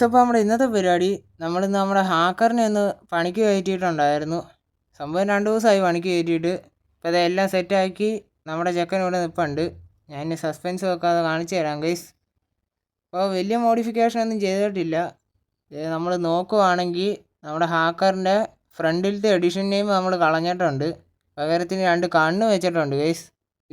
Guys അപ്പോൾ നമ്മുടെ ഇന്നത്തെ പരിപാടി നമ്മൾ നമ്മുടെ ഹാക്കറിനെ ഒന്ന് പണിക്ക് കയറ്റിയിട്ടുണ്ടായിരുന്നു. സംഭവം രണ്ട് ദിവസമായി പണിക്ക് കയറ്റിയിട്ട്. ഇപ്പോൾ അതെല്ലാം സെറ്റാക്കി നമ്മുടെ ചെക്കൻ ഇവിടെ നിൽപ്പുണ്ട് ഞാൻ സസ്പെൻസ് വെക്കാതെ കാണിച്ചു തരാം ഗൈസ് അപ്പോൾ വലിയ മോഡിഫിക്കേഷൻ ഒന്നും ചെയ്തിട്ടില്ല. നമ്മൾ നോക്കുവാണെങ്കിൽ നമ്മുടെ ഹാക്കറിന്റെ ഫ്രണ്ടിലത്തെ എഡിഷൻ നെയിം നമ്മൾ കളഞ്ഞിട്ടുണ്ട്. പകരത്തിന് രണ്ട് കണ്ണ് വെച്ചിട്ടുണ്ട് ഗൈസ്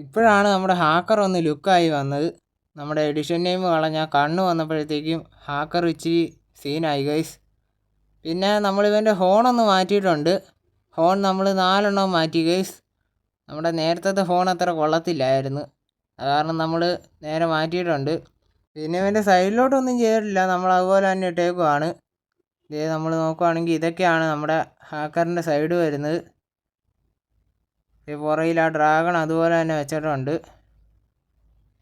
ഇപ്പോഴാണ് നമ്മുടെ ഹാക്കർ ഒന്ന് ലുക്കായി വന്നത്. നമ്മുടെ എഡിഷൻ നെയിം കളഞ്ഞ കണ്ണ് വന്നപ്പോഴത്തേക്കും ഹാക്കർ ഇച്ചിരി സീനായി ഗൈസ് പിന്നെ നമ്മൾ ഇവന്റെ ഹോണൊന്ന് മാറ്റിയിട്ടുണ്ട്. ഹോൺ നമ്മൾ നാലെണ്ണം മാറ്റി ഗൈസ് നമ്മുടെ നേരത്തെ ഫോൺ അത്ര കൊള്ളത്തില്ലായിരുന്നു. കാരണം നമ്മൾ നേരെ മാറ്റിയിട്ടുണ്ട്. പിന്നെ ഇവന്റെ സൈഡിലോട്ടൊന്നും ചെയ്തിട്ടില്ല. നമ്മൾ അതുപോലെ തന്നെ ഇട്ടേക്കുവാണ്. ഇതേ നമ്മൾ നോക്കുവാണെങ്കിൽ ഇതൊക്കെയാണ് നമ്മുടെ ഹാക്കറിന്റെ സൈഡ് വരുന്നത്. പുറയിൽ ആ ഡ്രാഗൺ അതുപോലെ തന്നെ വെച്ചിട്ടുണ്ട്.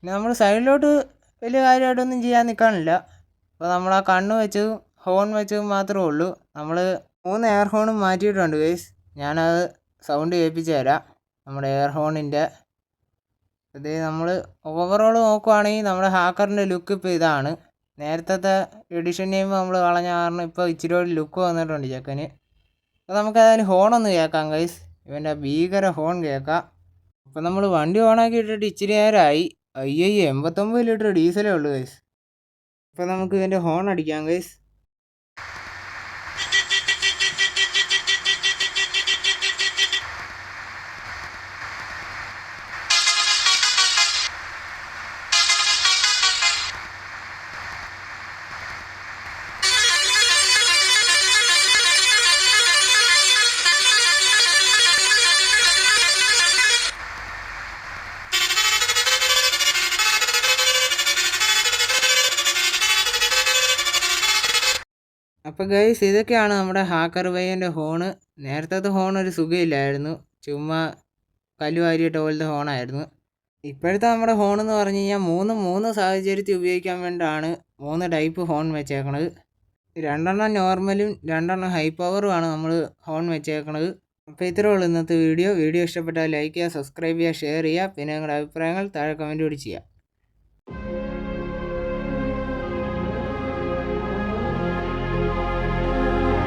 പിന്നെ നമ്മൾ സൈഡിലോട്ട് വലിയ കാര്യമായിട്ടൊന്നും ചെയ്യാൻ നിൽക്കാനില്ല അപ്പോൾ നമ്മൾ ആ കണ്ണ് വെച്ച് ഹോൺ വെച്ച് മാത്രമേ ഉള്ളൂ. നമ്മൾ മൂന്ന് എയർ ഹോണും മാറ്റിയിട്ടുണ്ട് ഗൈസ് ഞാനത് സൗണ്ട് കേൾപ്പിച്ച് തരാം. നമ്മുടെ എയർ ഹോണിന്റെ ഇത് നമ്മൾ ഓവറോൾ നോക്കുവാണെങ്കിൽ നമ്മുടെ ഹാക്കറിന്റെ ലുക്ക് ഇപ്പോൾ ഇതാണ്. നേരത്തെ എഡിഷൻ നെയിം നമ്മൾ കളഞ്ഞ കാരണം ഇപ്പോൾ ഇച്ചിരി ഒരു ലുക്ക് വന്നിട്ടുണ്ട് ചെക്കന്. അപ്പോൾ നമുക്ക് അതിന് ഹോണൊന്ന് കേൾക്കാം ഗൈസ് ഇവന്റെ ഭീകര ഹോൺ കേൾക്കാം. അപ്പോൾ നമ്മൾ വണ്ടി ഓണാക്കി ഇട്ടിട്ട് ഇച്ചിരി നേരമായി അയ്യയ്യോ എൺപത്തൊമ്പത് ലിറ്റർ ഡീസലേ ഉള്ളൂ ഗൈസ് അപ്പോൾ നമുക്ക് ഇതിന്റെ ഹോൺ അടിക്കാം ഗൈസ് അപ്പോൾ ഗൈസ് ഇതൊക്കെയാണ് നമ്മുടെ ഹാക്കർ വയ്യന്റെ ഹോണ് നേരത്തെ ഹോൺ ഒരു സുഖമില്ലായിരുന്നു. ചുമ്മാ കല്ല് വാരിയിട്ട പോലത്തെ ഹോണായിരുന്നു ഇപ്പോഴത്തെ നമ്മുടെ ഹോൺ എന്ന് പറഞ്ഞു കഴിഞ്ഞാൽ മൂന്ന് മൂന്ന് സാഹചര്യത്തിൽ ഉപയോഗിക്കാൻ വേണ്ടിയാണ് മൂന്ന് ടൈപ്പ് ഹോൺ വെച്ചേക്കണത്. രണ്ടെണ്ണം നോർമലും രണ്ടെണ്ണം ഹൈ പവറുമാണ് നമ്മൾ ഹോൺ വെച്ചേക്കണത്. അപ്പോൾ ഇത്രേ ഉള്ളൂ ഇന്നത്തെ വീഡിയോ വീഡിയോ ഇഷ്ടപ്പെട്ടാൽ ലൈക്ക് ചെയ്യുക സബ്സ്ക്രൈബ് ചെയ്യുക ഷെയർ ചെയ്യുക. പിന്നെ നിങ്ങളുടെ അഭിപ്രായങ്ങൾ താഴെ കമന്റ് കൂടി ചെയ്യുക.